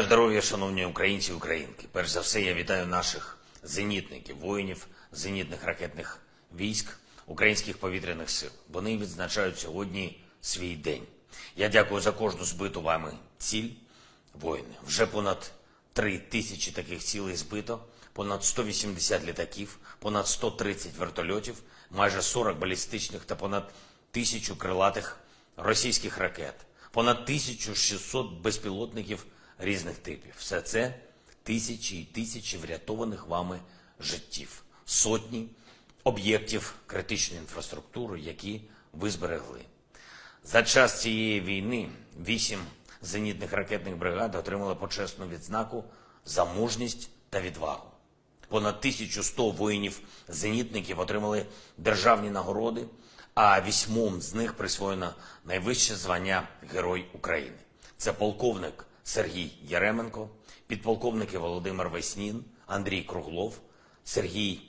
Здоров'я, шановні українці і українки. Перш за все, я вітаю наших зенітників, воїнів зенітних ракетних військ українських повітряних сил. Вони відзначають сьогодні свій день. Я дякую за кожну збиту вами ціль. Воїни, вже понад три тисячі таких цілей збито, понад 180 літаків, понад 130 вертольотів, майже 40 балістичних та понад тисячу крилатих російських ракет, понад 1600 безпілотників різних типів. Все це тисячі і тисячі врятованих вами життів, сотні об'єктів критичної інфраструктури, які ви зберегли. За час цієї війни вісім зенітних ракетних бригад отримали почесну відзнаку за мужність та відвагу. Понад 1100 воїнів-зенітників отримали державні нагороди, а вісьмом з них присвоєно найвище звання Герой України. Це полковник Сергій Яременко, підполковники Володимир Веснін, Андрій Круглов, Сергій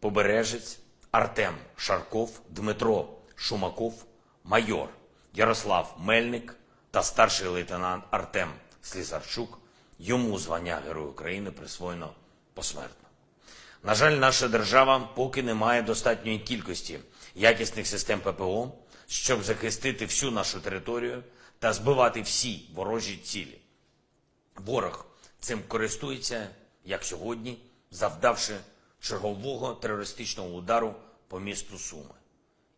Побережець, Артем Шарков, Дмитро Шумаков, майор Ярослав Мельник та старший лейтенант Артем Слісарчук. Йому звання Герой України присвоєно посмертно. На жаль, наша держава поки не має достатньої кількості якісних систем ППО, щоб захистити всю нашу територію та збивати всі ворожі цілі. Ворог цим користується, як сьогодні, завдавши чергового терористичного удару по місту Суми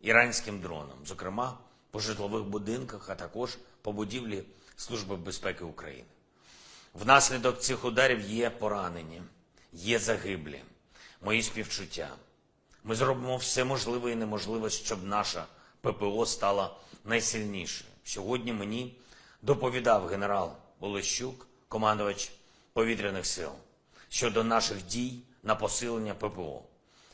іранським дроном, зокрема по житлових будинках, а також по будівлі Служби безпеки України. Внаслідок цих ударів є поранені, є загиблі, мої співчуття. Ми зробимо все можливе і неможливе, щоб наша ППО стала найсильнішою. Сьогодні мені доповідав генерал Олещук, командувач повітряних сил, щодо наших дій на посилення ППО,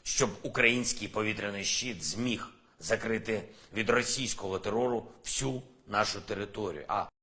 щоб український повітряний щит зміг закрити від російського терору всю нашу територію.